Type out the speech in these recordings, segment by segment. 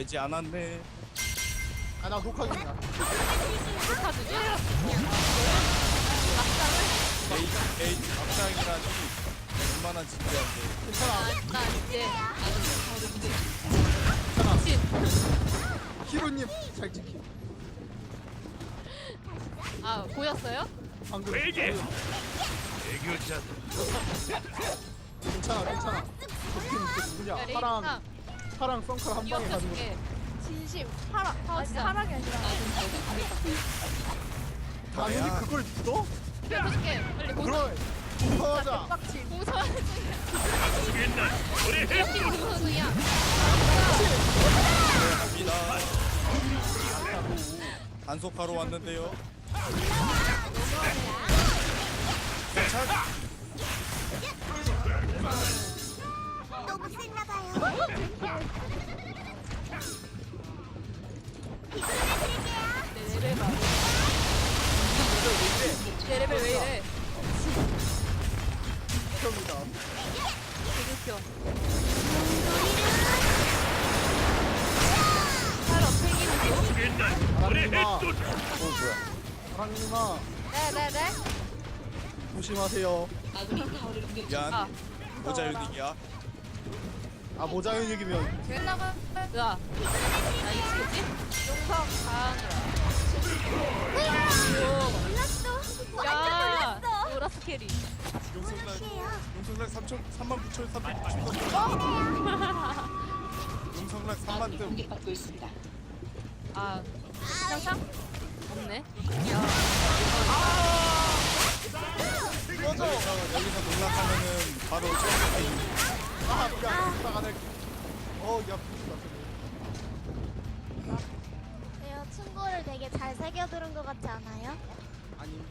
되지 않았네. 아나 녹화 중이야. 녹화 중이야? 에이, 에이, 박상이라니. 얼마나 진지한데. 괜찮아. 나 이제 괜찮아. 히로님 잘 지킴. 아 보였어요? 방금. 왜게? 애교자. 괜찮아 괜찮아. 지킴 그 누구냐? 야, 파랑 파랑 썬칼 한 방에 가지고. 기억해줄게 진심 파라 아, 아니 진짜. 파랑이 아니라 당연히 나야. 그걸 믿어? 기억해줄게 빨리 공사 그럼 공사하자. 빡침 공사 중이야 죽겠나? 우리 이렇게 공사 중이야 갑니다. 단속하러 왔는데요. 괜찮? 내 레벨 봐. 내 레벨 왜 이래? 처음이다. 되게 웃겨. 팔 엎행이는 죽겠나? 우리 파랑님아, 핵도 어, 뭐야. 네네네 조심하세요. 미안. 아. 모자 유닉이야. 아 모자 현육이면 끝나면 으아. 나 이기겠지? 용성 강이라. 몰랐어. 야, 완전 몰랐어. 노라스 캐리. 용성날, 시에요. 용성날 3천, 3만 9천 393. 용성날 3만 뜸. 아, 상상? 없네. 여기서, 여기서 농락하면은 바로 아 미안. 부탁 안 할게. 어야 부탁. 왜요? 친구를 되게 잘 새겨 들은 것 같지 않아요? 아니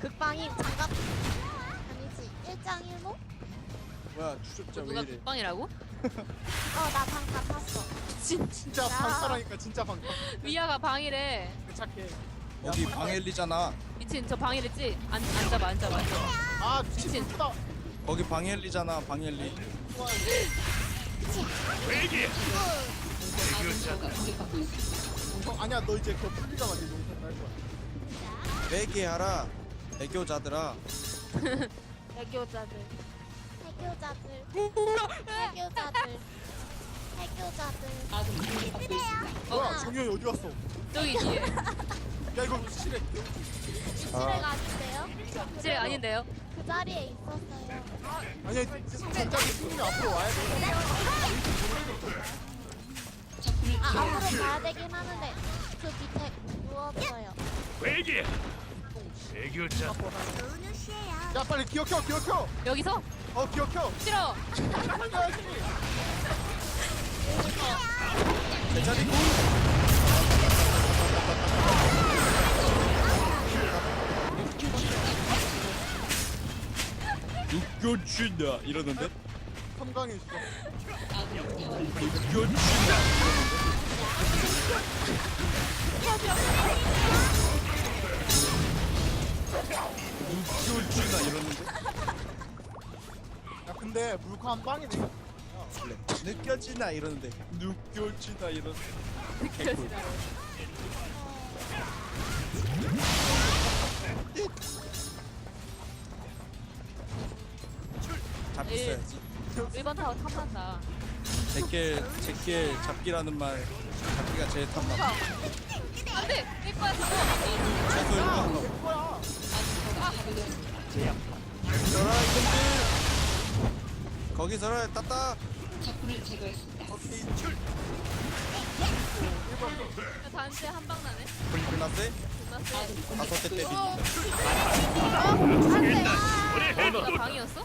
극방임 장갑 아니지 일장일모? 뭐야, 추적자 왜 누가 이래. 국방이라고? 어나 방다 탔어. 진, 진짜 방사라니까 진짜 방. 위아가 방이래. 착해. 어디 방엘리잖아. 미친, 저 방이랬지? 안, 앉아봐, 앉아봐, 앉아봐. 아 미친 미친. 예쁘다. 거기 방엘리잖아, 방엘리. 용성 아니야 너 이제 그거 풀리자마자 용성 날 거야. 회개하라. 애교자들아. 애교자들 해교자들. 해교자들. 해교자들. 그래요. 뭐야 아. 정현이 어디 갔어? 저기 뒤에. 야 이거 실해. 집에 가는데요? 실 아닌데요? 그 자리에 있었어요. 아니 진짜 승리 앞으로 와야 돼. 아 앞으로 가야 되긴 하는데 그 밑에 누웠어요. 왜게? 애교자. 야 빨리 기억혀 기억혀. 여기서? 어 기억혀. 싫어! 제자리 군! 웃겨준다 이러는데? 있어. 웃겨준다 웃겨준다 이러는데? 야 근데 한 빵이네. 느껴지나 이러는데 느껴지나 이러는데 개꿀 잡혔어야지 1번 타워 탐난다. 제길 제길 잡기라는 말 잡기가 제일 탐나 안 돼! 이거야, 저거! 최소 1번 뭐야? 저라 이놈들 거기서라 따따 단체 한방 나네. 불났세 끝났어. 다섯 대 때리 죽겠나? 우리 너가 핵도 방이었어?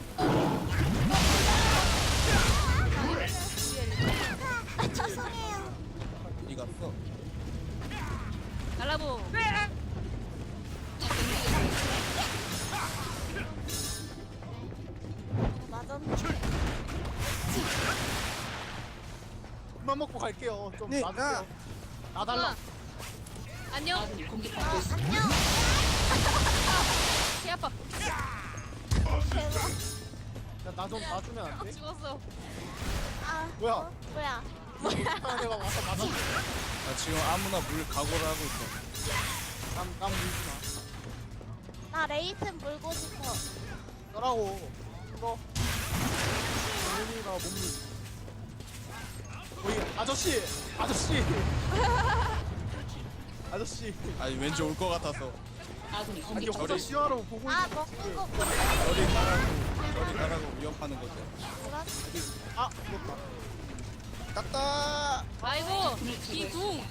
그만 먹고 갈게요. 좀 네, 놔주세요. 나달라. 안녕. 아, 안녕. 개 아파. 대박. 야나 좀 놔주면 안 돼? 죽었어. 아, 뭐야? 어? 뭐야? 아, 내가 와서 맞아. 나 지금 아무나 물 각오를 하고 있어. 난, 난 물지 마. 나 레이튼 물고 싶어. 너라고. 이거. 정민이가 못 물. 거기 아저씨, 아저씨. 아저씨. 아니 왠지 올 것 같아서 아니 혼자 저리. 시야로 보고 아 있는 먹는 거 저리 가라고 저리 가라고 위협하는 거죠. 그런 아, 죽었다. 갔다. 아이고 이궁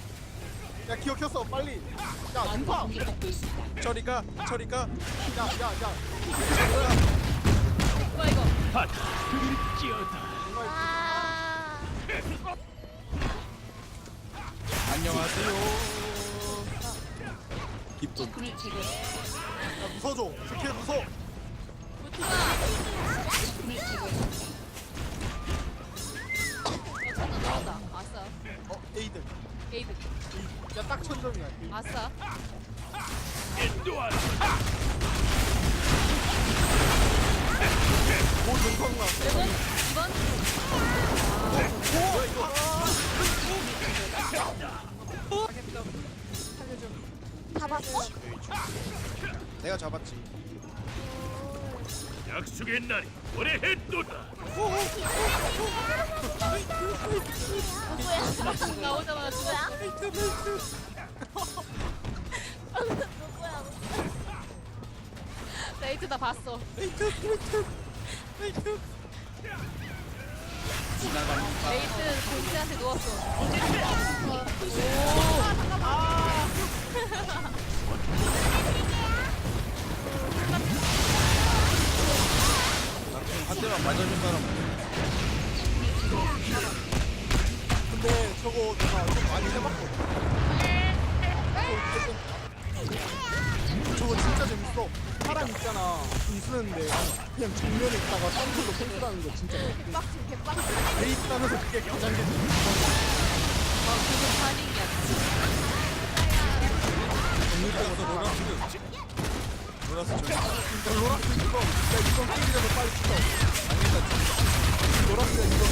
야, 기억했어, 빨리. 야, 누가? 저리 가. 저리 가. 야, 야, 야. 뭐야 이거 아 안녕하세요. 기쁨. 야, 무서줘. 스킬 무서. 어 아싸 어, 에이드. 게이드. 야, 딱 천점이야. 아싸 인도한 오, 영광 나. 이번 이번 내가 잡았지. 약속의 날이 오래 했도다 누구야? 나오자마자 죽었어 누구야? 레이트 다 봤어. 레이트 공지한테 누웠어 나 지금 한 대만 맞아준 사람. 근데 저거 내가 좀 많이 해봤거든. 저거 진짜 재밌어. 사람 있잖아. 돈 쓰는데 그냥 정면에 있다가 딴소로 펜스라는 거 진짜. 개빡침 개빡침. 레이스 따면서 그게 가장 재밌어. 정리 때부터 로라스. 로라스 저기. 야, 로라스 이거. 야, 이건 깨기 전에 빨리 찍어. 아니다. 로라스야, 이거.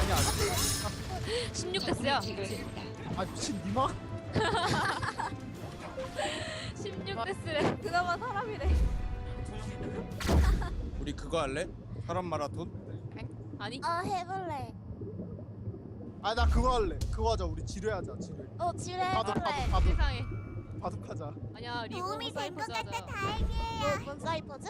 아니야, 아직. 16 됐어요 아, 미친 니마? 16 됐으래 그나마 사람이래. 우리 그거 할래? 사람 마라톤? 아니 어 해볼래. 아, 나 그거 할래. 그거 하자. 우리 지뢰하자, 지뢰. 어 지뢰 바둑, 해볼래. 바둑, 바둑. 세상에 바둑하자. 아니야 리그 도움이 된것 사이퍼즈 같아 하자 다행이에요. 뭔 사이퍼즈?